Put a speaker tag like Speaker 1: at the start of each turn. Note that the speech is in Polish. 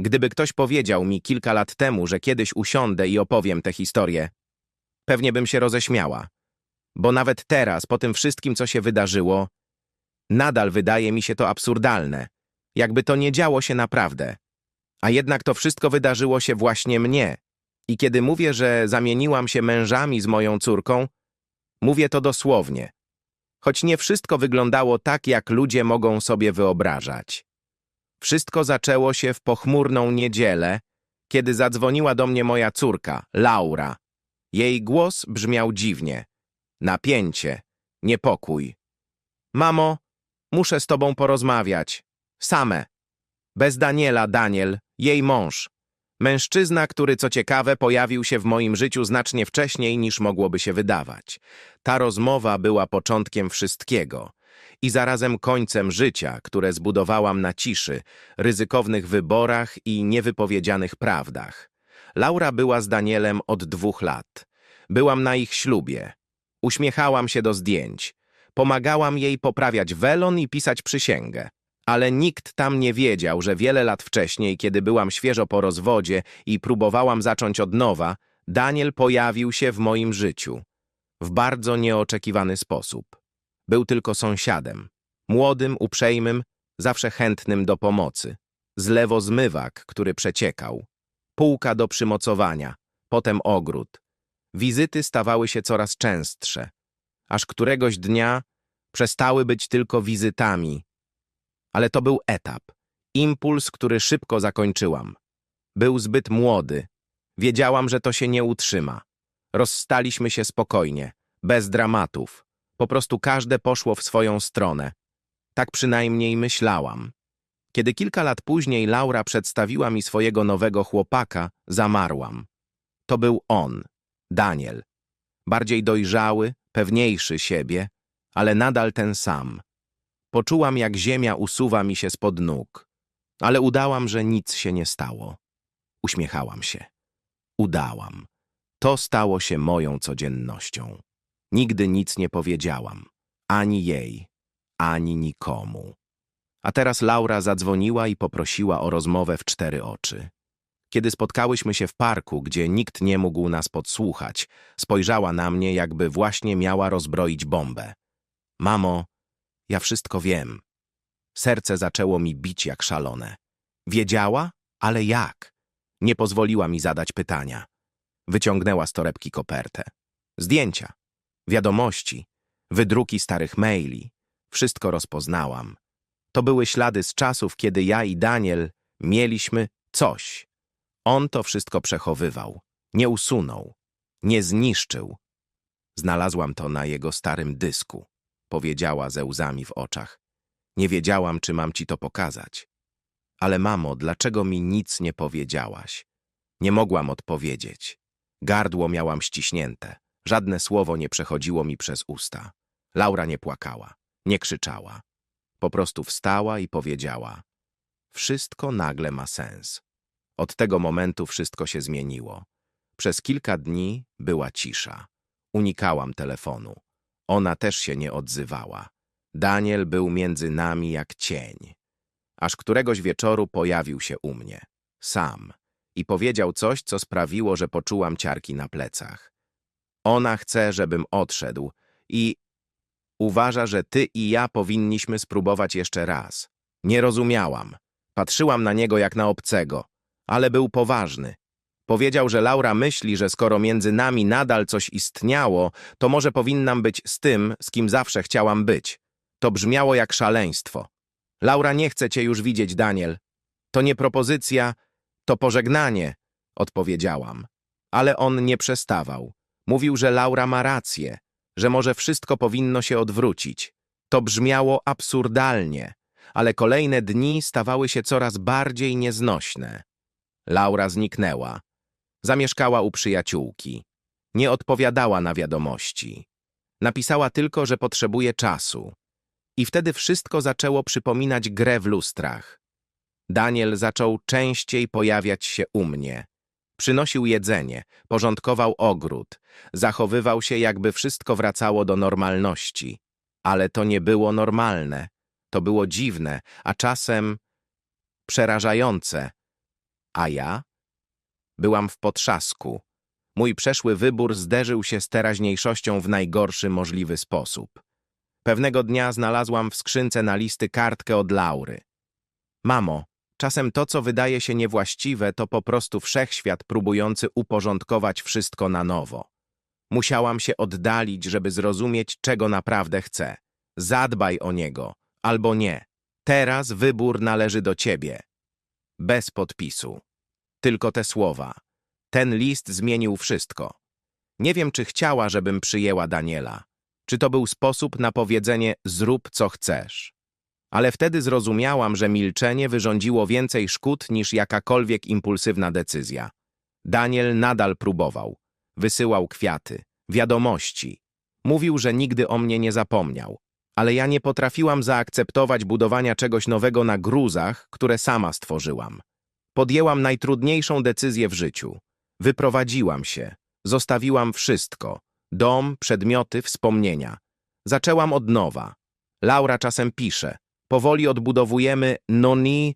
Speaker 1: Gdyby ktoś powiedział mi kilka lat temu, że kiedyś usiądę i opowiem tę historię, pewnie bym się roześmiała. Bo nawet teraz, po tym wszystkim, co się wydarzyło, nadal wydaje mi się to absurdalne. Jakby to nie działo się naprawdę. A jednak to wszystko wydarzyło się właśnie mnie. I kiedy mówię, że zamieniłam się mężami z moją córką, mówię to dosłownie. Choć nie wszystko wyglądało tak, jak ludzie mogą sobie wyobrażać. Wszystko zaczęło się w pochmurną niedzielę, kiedy zadzwoniła do mnie moja córka, Laura. Jej głos brzmiał dziwnie. Napięcie, niepokój. Mamo, muszę z tobą porozmawiać. Same. Bez Daniela, Daniel, jej mąż. Mężczyzna, który co ciekawe pojawił się w moim życiu znacznie wcześniej niż mogłoby się wydawać. Ta rozmowa była początkiem wszystkiego i zarazem końcem życia, które zbudowałam na ciszy, ryzykownych wyborach i niewypowiedzianych prawdach. Laura była z Danielem od dwóch lat. Byłam na ich ślubie. Uśmiechałam się do zdjęć. Pomagałam jej poprawiać welon i pisać przysięgę. Ale nikt tam nie wiedział, że wiele lat wcześniej, kiedy byłam świeżo po rozwodzie i próbowałam zacząć od nowa, Daniel pojawił się w moim życiu. W bardzo nieoczekiwany sposób. Był tylko sąsiadem. Młodym, uprzejmym, zawsze chętnym do pomocy. Z lewo zmywak, który przeciekał. Półka do przymocowania. Potem ogród. Wizyty stawały się coraz częstsze. Aż któregoś dnia przestały być tylko wizytami. Ale to był etap. Impuls, który szybko zakończyłam. Był zbyt młody. Wiedziałam, że to się nie utrzyma. Rozstaliśmy się spokojnie, bez dramatów. Po prostu każde poszło w swoją stronę. Tak przynajmniej myślałam. Kiedy kilka lat później Laura przedstawiła mi swojego nowego chłopaka, zamarłam. To był on, Daniel. Bardziej dojrzały, pewniejszy siebie, ale nadal ten sam. Poczułam, jak ziemia usuwa mi się spod nóg, ale udałam, że nic się nie stało. Uśmiechałam się. Udałam. To stało się moją codziennością. Nigdy nic nie powiedziałam. Ani jej, ani nikomu. A teraz Laura zadzwoniła i poprosiła o rozmowę w cztery oczy. Kiedy spotkałyśmy się w parku, gdzie nikt nie mógł nas podsłuchać, spojrzała na mnie, jakby właśnie miała rozbroić bombę. Mamo, ja wszystko wiem. Serce zaczęło mi bić jak szalone. Wiedziała, ale jak? Nie pozwoliła mi zadać pytania. Wyciągnęła z torebki kopertę. Zdjęcia, wiadomości, wydruki starych maili. Wszystko rozpoznałam. To były ślady z czasów, kiedy ja i Daniel mieliśmy coś. On to wszystko przechowywał, nie usunął, nie zniszczył. Znalazłam to na jego starym dysku, powiedziała ze łzami w oczach. Nie wiedziałam, czy mam ci to pokazać. Ale mamo, dlaczego mi nic nie powiedziałaś? Nie mogłam odpowiedzieć. Gardło miałam ściśnięte. Żadne słowo nie przechodziło mi przez usta. Laura nie płakała, nie krzyczała. Po prostu wstała i powiedziała: Wszystko nagle ma sens. Od tego momentu wszystko się zmieniło. Przez kilka dni była cisza. Unikałam telefonu. Ona też się nie odzywała. Daniel był między nami jak cień. Aż któregoś wieczoru pojawił się u mnie. Sam. I powiedział coś, co sprawiło, że poczułam ciarki na plecach. Ona chce, żebym odszedł i uważa, że ty i ja powinniśmy spróbować jeszcze raz. Nie rozumiałam. Patrzyłam na niego jak na obcego, ale był poważny. Powiedział, że Laura myśli, że skoro między nami nadal coś istniało, to może powinnam być z tym, z kim zawsze chciałam być. To brzmiało jak szaleństwo. Laura nie chce cię już widzieć, Daniel. To nie propozycja, to pożegnanie, odpowiedziałam. Ale on nie przestawał. Mówił, że Laura ma rację, że może wszystko powinno się odwrócić. To brzmiało absurdalnie, ale kolejne dni stawały się coraz bardziej nieznośne. Laura zniknęła. Zamieszkała u przyjaciółki. Nie odpowiadała na wiadomości. Napisała tylko, że potrzebuje czasu. I wtedy wszystko zaczęło przypominać grę w lustrach. Daniel zaczął częściej pojawiać się u mnie. Przynosił jedzenie, porządkował ogród, zachowywał się, jakby wszystko wracało do normalności. Ale to nie było normalne. To było dziwne, a czasem przerażające. A ja? Byłam w potrzasku. Mój przeszły wybór zderzył się z teraźniejszością w najgorszy możliwy sposób. Pewnego dnia znalazłam w skrzynce na listy kartkę od Laury. Mamo, czasem to, co wydaje się niewłaściwe, to po prostu wszechświat próbujący uporządkować wszystko na nowo. Musiałam się oddalić, żeby zrozumieć, czego naprawdę chcę. Zadbaj o niego, albo nie. Teraz wybór należy do ciebie. Bez podpisu. Tylko te słowa. Ten list zmienił wszystko. Nie wiem, czy chciała, żebym przyjęła Daniela. Czy to był sposób na powiedzenie zrób co chcesz. Ale wtedy zrozumiałam, że milczenie wyrządziło więcej szkód niż jakakolwiek impulsywna decyzja. Daniel nadal próbował. Wysyłał kwiaty, wiadomości. Mówił, że nigdy o mnie nie zapomniał. Ale ja nie potrafiłam zaakceptować budowania czegoś nowego na gruzach, które sama stworzyłam. Podjęłam najtrudniejszą decyzję w życiu. Wyprowadziłam się. Zostawiłam wszystko. Dom, przedmioty, wspomnienia. Zaczęłam od nowa. Laura czasem pisze. Powoli odbudowujemy Noni